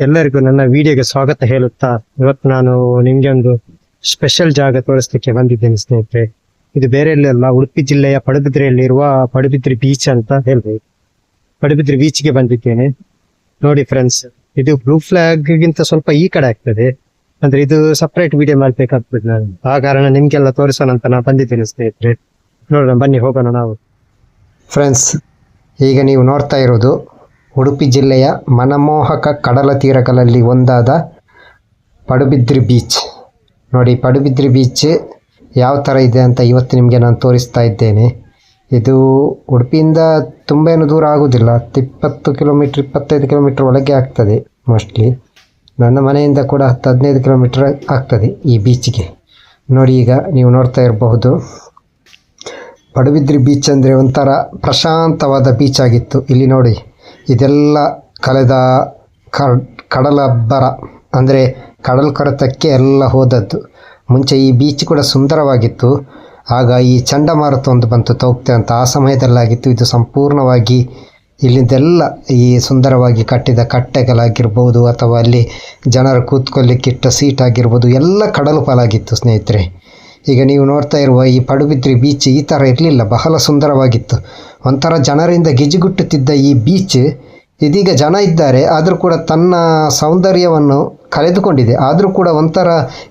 ಎಲ್ಲರಿಗೂ ನನ್ನ ವಿಡಿಯೋಗೆ ಸ್ವಾಗತ ಹೇಳುತ್ತಾ ಇವತ್ತು ನಾನು ನಿಮಗೆ ಒಂದು ಸ್ಪೆಷಲ್ ಜಾಗ ತೋರಿಸ್ಲಿಕ್ಕೆ ಬಂದಿದ್ದೇನೆ ಸ್ನೇಹಿತರೆ. ಇದು ಬೇರೆ ಎಲ್ಲಲ್ಲ ಉಡುಪಿ ಜಿಲ್ಲೆಯ ಪಡುಬಿದ್ರೆಯಲ್ಲಿರುವ ಪಡುಬಿದ್ರಿ ಬೀಚ್ ಅಂತ ಹೇಳ್ಬೋದು. ಪಡುಬಿದ್ರಿ ಬೀಚ್ಗೆ ಬಂದಿದ್ದೇನೆ. ನೋಡಿ ಫ್ರೆಂಡ್ಸ್ ಇದು ಬ್ಲೂ ಫ್ಲಾಗ್ ಗಿಂತ ಸ್ವಲ್ಪ ಈ ಕಡೆ ಆಗ್ತದೆ. ಅಂದ್ರೆ ಇದು ಸಪ್ರೇಟ್ ವಿಡಿಯೋ ಮಾಡ್ಬೇಕಾಗ್ತದೆ ನಾನು. ಆ ಕಾರಣ ನಿಮ್ಗೆಲ್ಲ ತೋರಿಸೋಣ ಅಂತ ನಾನು ಬಂದಿದ್ದೇನೆ ಸ್ನೇಹಿತರೆ. ನೋಡೋಣ, ಬನ್ನಿ ಹೋಗೋಣ ನಾವು. ಫ್ರೆಂಡ್ಸ್ ಈಗ ನೀವು ನೋಡ್ತಾ ಇರೋದು ಉಡುಪಿ ಜಿಲ್ಲೆಯ ಮನಮೋಹಕ ಕಡಲ ತೀರಗಳಲ್ಲಿ ಒಂದಾದ ಪಡುಬಿದ್ರಿ ಬೀಚ್. ನೋಡಿ, ಪಡುಬಿದ್ರಿ ಬೀಚ್ ಯಾವ ಥರ ಇದೆ ಅಂತ ಇವತ್ತು ನಿಮಗೆ ನಾನು ತೋರಿಸ್ತಾ ಇದ್ದೇನೆ. ಇದು ಉಡುಪಿಯಿಂದ ತುಂಬ ಏನು ದೂರ ಆಗೋದಿಲ್ಲ. ಇಪ್ಪತ್ತು ಕಿಲೋಮೀಟ್ರ್, ಇಪ್ಪತ್ತೈದು ಕಿಲೋಮೀಟ್ರ್ ಒಳಗೆ ಆಗ್ತದೆ ಮೋಸ್ಟ್ಲಿ. ನನ್ನ ಮನೆಯಿಂದ ಕೂಡ ಹತ್ತು, ಹದಿನೈದು ಕಿಲೋಮೀಟ್ರ್ ಆಗ್ತದೆ ಈ ಬೀಚ್ಗೆ. ನೋಡಿ, ಈಗ ನೀವು ನೋಡ್ತಾ ಇರಬಹುದು. ಪಡುಬಿದ್ರಿ ಬೀಚ್ ಅಂದರೆ ಒಂಥರ ಪ್ರಶಾಂತವಾದ ಬೀಚ್ ಆಗಿತ್ತು. ಇಲ್ಲಿ ನೋಡಿ. ಇದೆಲ್ಲ ಕಳೆದ ಕಡ್ ಕಡಲಬ್ಬರ ಅಂದರೆ ಕಡಲು ಕೊರೆತಕ್ಕೆ ಎಲ್ಲ ಹೋದದ್ದು. ಮುಂಚೆ ಈ ಬೀಚ್ ಕೂಡ ಸುಂದರವಾಗಿತ್ತು. ಆಗ ಈ ಚಂಡಮಾರುತ ಒಂದು ಬಂತು ತೋಗ್ತೆ ಅಂತ. ಆ ಸಮಯದಲ್ಲಾಗಿತ್ತು, ಇದು ಸಂಪೂರ್ಣವಾಗಿ ಇಲ್ಲಿಂದೆಲ್ಲ ಈ ಸುಂದರವಾಗಿ ಕಟ್ಟಿದ ಕಟ್ಟೆಗಳಾಗಿರ್ಬೋದು, ಅಥವಾ ಅಲ್ಲಿ ಜನರು ಕೂತ್ಕೊಳ್ಳಿಕ್ಕಿಟ್ಟ ಸೀಟ್ ಆಗಿರ್ಬೋದು, ಎಲ್ಲ ಕಡಲು ಪಾಲಾಗಿತ್ತು, ಸ್ನೇಹಿತರೆ. ಈಗ ನೀವು ನೋಡ್ತಾ ಇರುವ ಈ ಪಡುಬಿದ್ರಿ ಬೀಚ್ ಈ ಥರ ಇರಲಿಲ್ಲ, ಬಹಳ ಸುಂದರವಾಗಿತ್ತು. ಒಂಥರ ಜನರಿಂದ ಗಿಜುಗುಟ್ಟುತ್ತಿದ್ದ ಈ ಬೀಚ್ ಇದೀಗ ಜನ ಇದ್ದಾರೆ, ಆದರೂ ಕೂಡ ತನ್ನ ಸೌಂದರ್ಯವನ್ನು ಕಳೆದುಕೊಂಡಿದೆ. ಆದರೂ ಕೂಡ ಒಂಥರ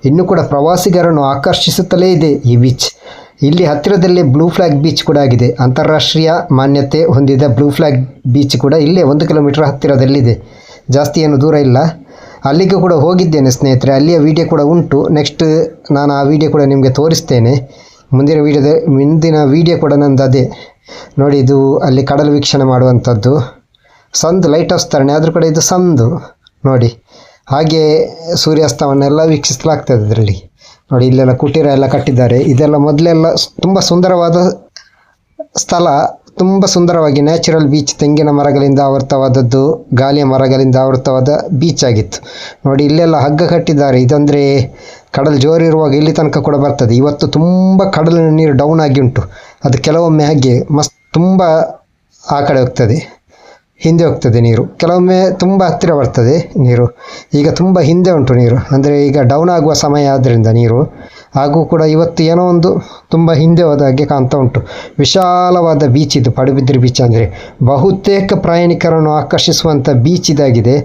ಇನ್ನೂ ಕೂಡ ಪ್ರವಾಸಿಗರನ್ನು ಆಕರ್ಷಿಸುತ್ತಲೇ ಇದೆ ಈ ಬೀಚ್. ಇಲ್ಲಿ ಹತ್ತಿರದಲ್ಲೇ ಬ್ಲೂ ಫ್ಲಾಗ್ ಬೀಚ್ ಕೂಡ ಆಗಿದೆ. ಅಂತಾರಾಷ್ಟ್ರೀಯ ಮಾನ್ಯತೆ ಹೊಂದಿದ ಬ್ಲೂ ಫ್ಲಾಗ್ ಬೀಚ್ ಕೂಡ ಇಲ್ಲೇ ಒಂದು ಕಿಲೋಮೀಟರ್ ಹತ್ತಿರದಲ್ಲಿದೆ. ಜಾಸ್ತಿ ಏನು ದೂರ ಇಲ್ಲ. ಅಲ್ಲಿಗೆ ಕೂಡ ಹೋಗಿದ್ದೇನೆ ಸ್ನೇಹಿತರೆ. ಅಲ್ಲಿಯ ವಿಡಿಯೋ ಕೂಡ ಉಂಟು. ನೆಕ್ಸ್ಟ್ ನಾನು ಆ ವಿಡಿಯೋ ಕೂಡ ನಿಮಗೆ ತೋರಿಸ್ತೇನೆ. ಮುಂದಿನ ವಿಡಿಯೋದ, ಮುಂದಿನ ವಿಡಿಯೋ ಕೂಡ ನಂದು ಅದೇ. ನೋಡಿ, ಇದು ಅಲ್ಲಿ ಕಡಲು ವೀಕ್ಷಣೆ ಮಾಡುವಂಥದ್ದು. ಸಂದು ಲೈಟ್ ಹೌಸ್ ಅದ್ರ ಕಡೆ ಇದು ಸಂದು, ನೋಡಿ. ಹಾಗೆ ಸೂರ್ಯಾಸ್ತವನ್ನೆಲ್ಲ ವೀಕ್ಷಿಸಲಾಗ್ತದೆ ಅದರಲ್ಲಿ. ನೋಡಿ, ಇಲ್ಲೆಲ್ಲ ಕುಟೀರ ಎಲ್ಲ ಕಟ್ಟಿದ್ದಾರೆ. ಇದೆಲ್ಲ ಮೊದಲೆಲ್ಲ ತುಂಬ ಸುಂದರವಾದ ಸ್ಥಳ. ತುಂಬ ಸುಂದರವಾಗಿ ನ್ಯಾಚುರಲ್ ಬೀಚ್ ತೆಂಗಿನ ಮರಗಳಿಂದ ಆವೃತವಾದದ್ದು ಗಾಲಿಯ ಮರಗಳಿಂದ ಆವೃತವಾದ ಬೀಚ್ ಆಗಿತ್ತು. ನೋಡಿ, ಇಲ್ಲೆಲ್ಲ ಹಗ್ಗ ಕಟ್ಟಿದ್ದಾರೆ. ಇದಂದರೆ ಕಡಲು ಜೋರಿರುವಾಗ ಇಲ್ಲಿ ತನಕ ಕೂಡ ಬರ್ತದೆ. ಇವತ್ತು ತುಂಬ ಕಡಲಿನ ನೀರು ಡೌನ್ ಆಗಿ ಉಂಟು. ಅದು ಕೆಲವೊಮ್ಮೆ ಹಾಗೆ ಮಸ್ತ್, ತುಂಬ ಆ ಕಡೆ ಹೋಗ್ತದೆ. ಹಿಂದೆ ಹೋಗ್ತದೆ ನೀರು. ಕೆಲವೊಮ್ಮೆ ತುಂಬ ಹತ್ತಿರ ಬರ್ತದೆ ನೀರು. ಈಗ ತುಂಬ ಹಿಂದೆ ಉಂಟು ನೀರು. ಅಂದರೆ ಈಗ ಡೌನ್ ಆಗುವ ಸಮಯ ಆದ್ದರಿಂದ ನೀರು. ಹಾಗೂ ಕೂಡ ಇವತ್ತು ಏನೋ ಒಂದು ತುಂಬ ಹಿಂದೆ ಹೋದ ಹಾಗೆ ಕಾಣ್ತಾ ಉಂಟು. ವಿಶಾಲವಾದ ಬೀಚ್ ಇದು, ಪಡುಬಿದ್ರಿ ಬೀಚ್ ಅಂದರೆ. ಬಹುತೇಕ ಪ್ರಯಾಣಿಕರನ್ನು ಆಕರ್ಷಿಸುವಂಥ ಬೀಚ್ ಇದಾಗಿದೆ.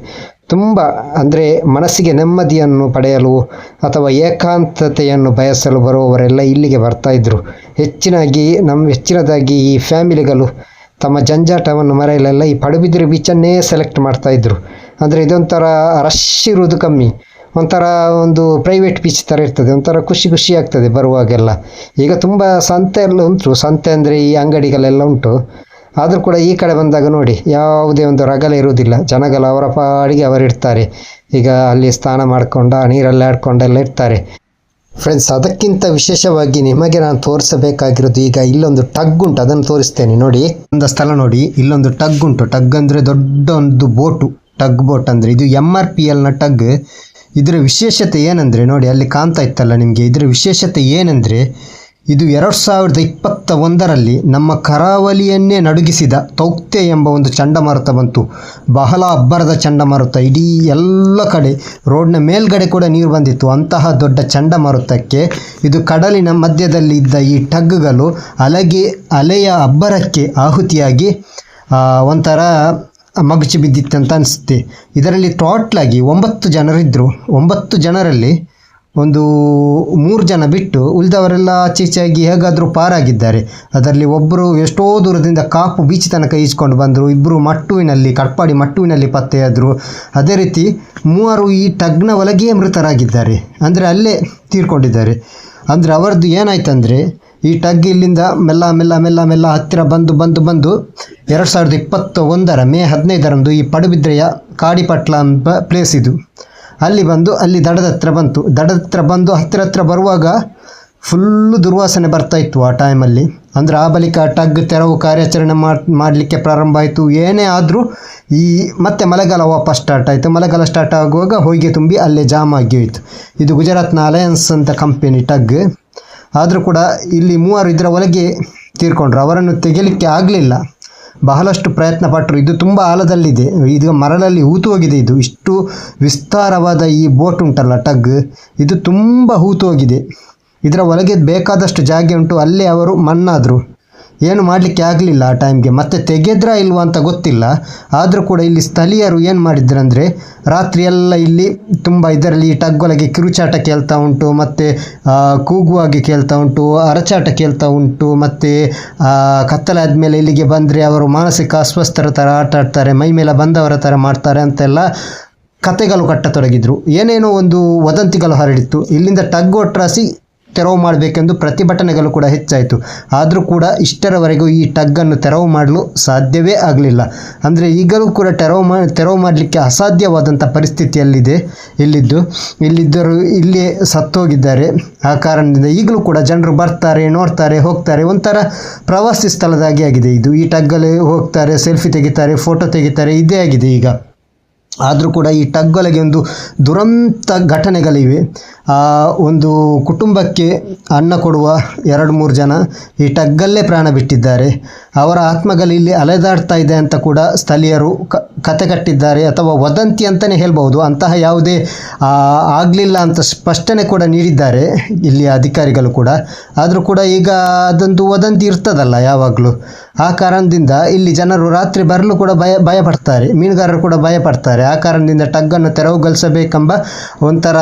ತುಂಬ ಅಂದರೆ ಮನಸ್ಸಿಗೆ ನೆಮ್ಮದಿಯನ್ನು ಪಡೆಯಲು ಅಥವಾ ಏಕಾಂತತೆಯನ್ನು ಬಯಸಲು ಬರುವವರೆಲ್ಲ ಇಲ್ಲಿಗೆ ಬರ್ತಾ ಇದ್ದರು ಹೆಚ್ಚಿನಾಗಿ ನಮ್ಮ ಹೆಚ್ಚಿನದಾಗಿ ಈ ಫ್ಯಾಮಿಲಿಗಳು ತಮ್ಮ ಜಂಜಾಟವನ್ನು ಮರೆಯಲೆಲ್ಲ ಈ ಪಡುಬಿದ್ರಿ ಬೀಚನ್ನೇ ಸೆಲೆಕ್ಟ್ ಮಾಡ್ತಾ ಇದ್ರು. ಅಂದರೆ ಇದೊಂಥರ ರಶ್ ಇರುವುದು ಕಮ್ಮಿ. ಒಂಥರ ಒಂದು ಪ್ರೈವೇಟ್ ಬೀಚ್ ಥರ ಇರ್ತದೆ. ಒಂಥರ ಖುಷಿ ಖುಷಿ ಆಗ್ತದೆ ಬರುವಾಗೆಲ್ಲ. ಈಗ ತುಂಬ ಸಂತೆ ಎಲ್ಲ ಉಂಟು. ಸಂತೆ ಅಂದರೆ ಈ ಅಂಗಡಿಗಳೆಲ್ಲ ಉಂಟು. ಆದರೂ ಕೂಡ ಈ ಕಡೆ ಬಂದಾಗ ನೋಡಿ, ಯಾವುದೇ ಒಂದು ರಗಲೆ ಇರುವುದಿಲ್ಲ. ಜನಗಳು ಅವರ ಪಾಡಿಗೆ ಅವರಿರ್ತಾರೆ. ಈಗ ಅಲ್ಲಿ ಸ್ನಾನ ಮಾಡಿಕೊಂಡ ನೀರಲ್ಲಿ ಆಡ್ಕೊಂಡೆಲ್ಲ ಇರ್ತಾರೆ. ಫ್ರೆಂಡ್ಸ್ ಅದಕ್ಕಿಂತ ವಿಶೇಷವಾಗಿ ನಿಮಗೆ ನಾನು ತೋರಿಸಬೇಕಾಗಿರೋದು ಈಗ ಇಲ್ಲೊಂದು ಟಗ್ ಉಂಟು, ಅದನ್ನು ತೋರಿಸ್ತೇನೆ, ನೋಡಿ. ಒಂದು ಸ್ಥಳ ನೋಡಿ, ಇಲ್ಲೊಂದು ಟಗ್ ಉಂಟು. ಟಗ್ ಅಂದರೆ ದೊಡ್ಡ ಒಂದು ಬೋಟು ಟಗ್ ಬೋಟ್ ಅಂದರೆ ಇದು ಎಂ ಆರ್ ಪಿ ಎಲ್ನ ಟಗ್ ಇದರ ವಿಶೇಷತೆ ಏನಂದರೆ ನೋಡಿ, ಅಲ್ಲಿ ಕಾಣ್ತಾ ಇತ್ತಲ್ಲ ನಿಮಗೆ, ಇದರ ವಿಶೇಷತೆ ಏನಂದರೆ ಇದು ಎರಡು ಸಾವಿರದ ಇಪ್ಪತ್ತ ಒಂದರಲ್ಲಿ ನಮ್ಮ ಕರಾವಳಿಯನ್ನೇ ನಡುಗಿಸಿದ ತೌಕ್ತೆ ಎಂಬ ಒಂದು ಚಂಡಮಾರುತ ಬಂತು. ಬಹಳ ಅಬ್ಬರದ ಚಂಡಮಾರುತ. ಇಡೀ ಎಲ್ಲ ಕಡೆ ರೋಡ್ನ ಮೇಲ್ಗಡೆ ಕೂಡ ನೀರು ಬಂದಿತ್ತು. ಅಂತಹ ದೊಡ್ಡ ಚಂಡಮಾರುತಕ್ಕೆ ಇದು ಕಡಲಿನ ಮಧ್ಯದಲ್ಲಿ ಇದ್ದ ಈ ಟಗ್ಗುಗಳು ಅಲೆಗೆ, ಅಲೆಯ ಅಬ್ಬರಕ್ಕೆ ಆಹುತಿಯಾಗಿ ಒಂಥರ ಮಗುಚಿ ಬಿದ್ದಿತ್ತಂತ ಅನಿಸುತ್ತೆ. ಇದರಲ್ಲಿ ಟೋಟ್ಲಾಗಿ ಒಂಬತ್ತು ಜನರಿದ್ದರು ಒಂಬತ್ತು ಜನರಲ್ಲಿ ಒಂದು ಮೂರು ಜನ ಬಿಟ್ಟು ಉಳಿದವರೆಲ್ಲ ಆಚೀಚೆಯಾಗಿ ಹೇಗಾದರೂ ಪಾರಾಗಿದ್ದಾರೆ. ಅದರಲ್ಲಿ ಒಬ್ಬರು ಎಷ್ಟೋ ದೂರದಿಂದ ಕಾಪು ಬೀಚ್ ತನಕ ಈಜ್ಕೊಂಡು ಬಂದರು ಇಬ್ಬರು ಮಟ್ಟುವಿನಲ್ಲಿ ಕಟ್ಪಾಡಿ ಮಟ್ಟುವಿನಲ್ಲಿ ಪತ್ತೆಯಾದರು. ಅದೇ ರೀತಿ ಮೂವರು ಈ ಟಗ್ನ ಒಳಗೆಯೇ ಮೃತರಾಗಿದ್ದಾರೆ. ಅಂದರೆ ಅಲ್ಲೇ ತೀರ್ಕೊಂಡಿದ್ದಾರೆ. ಅಂದರೆ ಅವರದ್ದು ಏನಾಯ್ತಂದರೆ, ಈ ಟಗ್ ಇಲ್ಲಿಂದ ಮೆಲ್ಲ ಮೆಲ್ಲ ಮೆಲ್ಲ ಮೆಲ್ಲ ಹತ್ತಿರ ಬಂದು ಬಂದು ಬಂದು ಎರಡು ಸಾವಿರದ ಇಪ್ಪತ್ತ ಒಂದರ ಮೇ ಹದಿನೈದರಂದು ಈ ಪಡುಬಿದ್ರೆಯ ಕಾಡಿಪಟ್ಲ ಅಂತ ಪ್ಲೇಸ್ ಇದು. ಅಲ್ಲಿ ಬಂದು, ಅಲ್ಲಿ ದಡದ ಹತ್ರ ಬಂತು. ದಡದ ಹತ್ರ ಬಂದು, ಹತ್ತಿರ ಹತ್ರ ಬರುವಾಗ ಫುಲ್ಲು ದುರ್ವಾಸನೆ ಬರ್ತಾ ಇತ್ತು ಆ ಟೈಮಲ್ಲಿ ಅಂದರೆ ಆ ಬಳಿಕ ಟಗ್ ತೆರವು ಕಾರ್ಯಾಚರಣೆ ಮಾಡಲಿಕ್ಕೆ ಪ್ರಾರಂಭ ಆಯಿತು. ಏನೇ ಆದರೂ ಈ, ಮತ್ತೆ ಮಳೆಗಾಲ ವಾಪಸ್ ಸ್ಟಾರ್ಟ್ ಆಯಿತು. ಮಳೆಗಾಲ ಸ್ಟಾರ್ಟ್ ಆಗುವಾಗ ಹೊಯ್ಗೆ ತುಂಬಿ ಅಲ್ಲೇ ಜಾಮ್ ಆಗಿ ಹೋಯಿತು. ಇದು ಗುಜರಾತ್ನ ಅಲಯನ್ಸ್ ಅಂತ ಕಂಪೆನಿ ಟಗ್. ಆದರೂ ಕೂಡ ಇಲ್ಲಿ ಮೂವರು ಇದರ ಒಳಗೆ ತೀರ್ಕೊಂಡ್ರು. ಅವರನ್ನು ತೆಗೆಯಲಿಕ್ಕೆ ಆಗಲಿಲ್ಲ. ಬಹಳಷ್ಟು ಪ್ರಯತ್ನ ಪಟ್ಟರು ಇದು ತುಂಬ ಆಳದಲ್ಲಿದೆ. ಇದು ಮರಳಲ್ಲಿ ಹೂತು ಹೋಗಿದೆ ಇದು. ಇಷ್ಟು ವಿಸ್ತಾರವಾದ ಈ ಬೋಟ್ ಉಂಟಲ್ಲ ಟಗ್. ಇದು ತುಂಬ ಹೂತು ಹೋಗಿದೆ. ಇದರ ಒಳಗೆ ಬೇಕಾದಷ್ಟು ಜಾಗ ಉಂಟು. ಅಲ್ಲೇ ಅವರು ಮಣ್ಣಾದರು. ಏನು ಮಾಡಲಿಕ್ಕೆ ಆಗಲಿಲ್ಲ ಆ ಟೈಮ್ಗೆ ಮತ್ತೆ ತೆಗೆದ್ರಾ ಇಲ್ವಾ ಅಂತ ಗೊತ್ತಿಲ್ಲ. ಆದರೂ ಕೂಡ ಇಲ್ಲಿ ಸ್ಥಳೀಯರು ಏನು ಮಾಡಿದ್ರಂದರೆ, ರಾತ್ರಿ ಎಲ್ಲ ಇಲ್ಲಿ ತುಂಬ ಇದರಲ್ಲಿ ಟಗ್ಗೊಳಗೆ ಕಿರುಚಾಟ ಕೇಳ್ತಾ ಉಂಟು, ಮತ್ತು ಕೂಗುವಾಗಿ ಕೇಳ್ತಾ ಉಂಟು, ಅರಚಾಟ ಕೇಳ್ತಾ ಉಂಟು, ಮತ್ತು ಕತ್ತಲಾದ ಮೇಲೆ ಇಲ್ಲಿಗೆ ಬಂದರೆ ಅವರು ಮಾನಸಿಕ ಅಸ್ವಸ್ಥರ ಥರ ಆಟ ಆಡ್ತಾರೆ, ಮೈ ಮೇಲೆ ಬಂದವರ ಥರ ಮಾಡ್ತಾರೆ ಅಂತೆಲ್ಲ ಕತೆಗಳು ಕಟ್ಟತೊಡಗಿದ್ರು. ಏನೇನೋ ಒಂದು ವದಂತಿಗಳು ಹರಡಿತ್ತು. ಇಲ್ಲಿಂದ ಟಗ್ ಒಟ್ರಾಸಿ ತೆರವು ಮಾಡಬೇಕೆಂದು ಪ್ರತಿಭಟನೆಗಳು ಕೂಡ ಹೆಚ್ಚಾಯಿತು. ಆದರೂ ಕೂಡ ಇಷ್ಟರವರೆಗೂ ಈ ಟಗ್ಗನ್ನು ತೆರವು ಮಾಡಲು ಸಾಧ್ಯವೇ ಆಗಲಿಲ್ಲ. ಅಂದರೆ ಈಗಲೂ ಕೂಡ ತೆರವು ಮಾ, ತೆರವು ಮಾಡಲಿಕ್ಕೆ ಅಸಾಧ್ಯವಾದಂಥ ಪರಿಸ್ಥಿತಿಯಲ್ಲಿದೆ ಇಲ್ಲಿದ್ದು ಇಲ್ಲಿದ್ದರು ಇಲ್ಲಿ ಸತ್ತೋಗಿದ್ದಾರೆ. ಆ ಕಾರಣದಿಂದ ಈಗಲೂ ಕೂಡ ಜನರು ಬರ್ತಾರೆ, ನೋಡ್ತಾರೆ, ಹೋಗ್ತಾರೆ. ಒಂಥರ ಪ್ರವಾಸಿ ಸ್ಥಳದಾಗಿ ಆಗಿದೆ ಇದು. ಈ ಟಗ್ಗಲ್ಲಿ ಹೋಗ್ತಾರೆ, ಸೆಲ್ಫಿ ತೆಗಿತಾರೆ, ಫೋಟೋ ತೆಗಿತಾರೆ, ಇದೇ ಆಗಿದೆ ಈಗ. ಆದರೂ ಕೂಡ ಈ ಟಗ್ಗೊಲೆಗೆ ಒಂದು ದುರಂತ ಘಟನೆಗಳಿವೆ. ಒಂದು ಕುಟುಂಬಕ್ಕೆ ಅನ್ನ ಕೊಡುವ ಎರಡು ಮೂರು ಜನ ಈ ಟಗ್ಗಲ್ಲೇ ಪ್ರಾಣ ಬಿಟ್ಟಿದ್ದಾರೆ. ಅವರ ಆತ್ಮಗಳು ಇಲ್ಲಿ ಅಲೆದಾಡ್ತಾ ಇದೆ ಅಂತ ಕೂಡ ಸ್ಥಳೀಯರು ಕತೆ ಕಟ್ಟಿದ್ದಾರೆ ಅಥವಾ ವದಂತಿ ಅಂತಲೇ ಹೇಳ್ಬೋದು ಅಂತಹ ಯಾವುದೇ ಆಗಲಿಲ್ಲ ಅಂತ ಸ್ಪಷ್ಟನೆ ಕೂಡ ನೀಡಿದ್ದಾರೆ ಇಲ್ಲಿಯ ಅಧಿಕಾರಿಗಳು ಕೂಡ. ಆದರೂ ಕೂಡ ಈಗ ಅದೊಂದು ವದಂತಿ ಇರ್ತದಲ್ಲ ಯಾವಾಗಲೂ. ಆ ಕಾರಣದಿಂದ ಇಲ್ಲಿ ಜನರು ರಾತ್ರಿ ಬರಲು ಕೂಡ ಭಯ, ಭಯಪಡ್ತಾರೆ, ಮೀನುಗಾರರು ಕೂಡ ಭಯಪಡ್ತಾರೆ. ಆ ಕಾರಣದಿಂದ ಟಗ್ಗನ್ನು ತೆರವುಗೊಳಿಸಬೇಕೆಂಬ ಒಂಥರ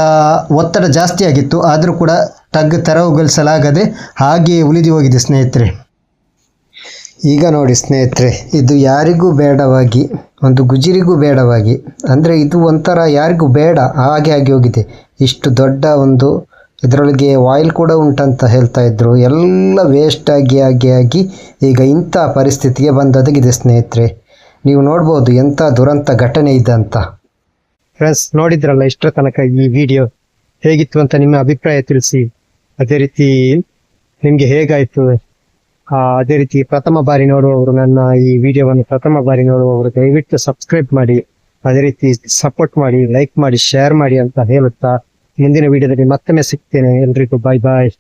ಒತ್ತಡ ಜಾಸ್ತಿ ಆಗಿತ್ತು. ಆದರೂ ಕೂಡ ಟಗ್ ತೆರವುಗೊಳಿಸಲಾಗದೆ ಹಾಗೆಯೇ ಉಳಿದು ಹೋಗಿದೆ ಸ್ನೇಹಿತರೆ. ಈಗ ನೋಡಿ ಸ್ನೇಹಿತರೆ, ಇದು ಯಾರಿಗೂ ಬೇಡವಾಗಿ, ಒಂದು ಗುಜಿರಿಗೂ ಬೇಡವಾಗಿ, ಅಂದರೆ ಇದು ಒಂಥರ ಯಾರಿಗೂ ಬೇಡ, ಹಾಗೆ ಆಗಿ ಹೋಗಿದೆ. ಇಷ್ಟು ದೊಡ್ಡ ಒಂದು ಇದರೊಳಗೆ ಆಯಿಲ್ ಕೂಡ ಉಂಟಂತ ಹೇಳ್ತಾ ಇದ್ರು. ಎಲ್ಲ ವೇಸ್ಟ್ ಆಗಿ ಆಗಿ ಆಗಿ ಈಗ ಇಂಥ ಪರಿಸ್ಥಿತಿಗೆ ಬಂದೊದಗಿದೆ ಸ್ನೇಹಿತರೆ. ನೀವು ನೋಡ್ಬೋದು ಎಂಥ ದುರಂತ ಘಟನೆ ಇದೆ ಅಂತ. ಫ್ರೆಂಡ್ಸ್ ನೋಡಿದ್ರಲ್ಲ ಇಷ್ಟರ ತನಕ ಈ ವಿಡಿಯೋ ಹೇಗಿತ್ತು ಅಂತ ನಿಮ್ಮ ಅಭಿಪ್ರಾಯ ತಿಳಿಸಿ. ಅದೇ ರೀತಿ ನಿಮಗೆ ಹೇಗಾಯಿತು? ಅದೇ ರೀತಿ ಪ್ರಥಮ ಬಾರಿ ನೋಡುವವರು ನನ್ನ ಈ ವಿಡಿಯೋವನ್ನು ಪ್ರಥಮ ಬಾರಿ ನೋಡುವವರು ದಯವಿಟ್ಟು ಸಬ್ಸ್ಕ್ರೈಬ್ ಮಾಡಿ. ಅದೇ ರೀತಿ ಸಪೋರ್ಟ್ ಮಾಡಿ ಲೈಕ್ ಮಾಡಿ ಶೇರ್ ಮಾಡಿ ಅಂತ ಹೇಳುತ್ತಾ ಮುಂದಿನ ವಿಡಿಯೋದಲ್ಲಿ ಮತ್ತೊಮ್ಮೆ ಸಿಗ್ತೇನೆ ಎಲ್ರಿಗೂ. ಬಾಯ್ ಬಾಯ್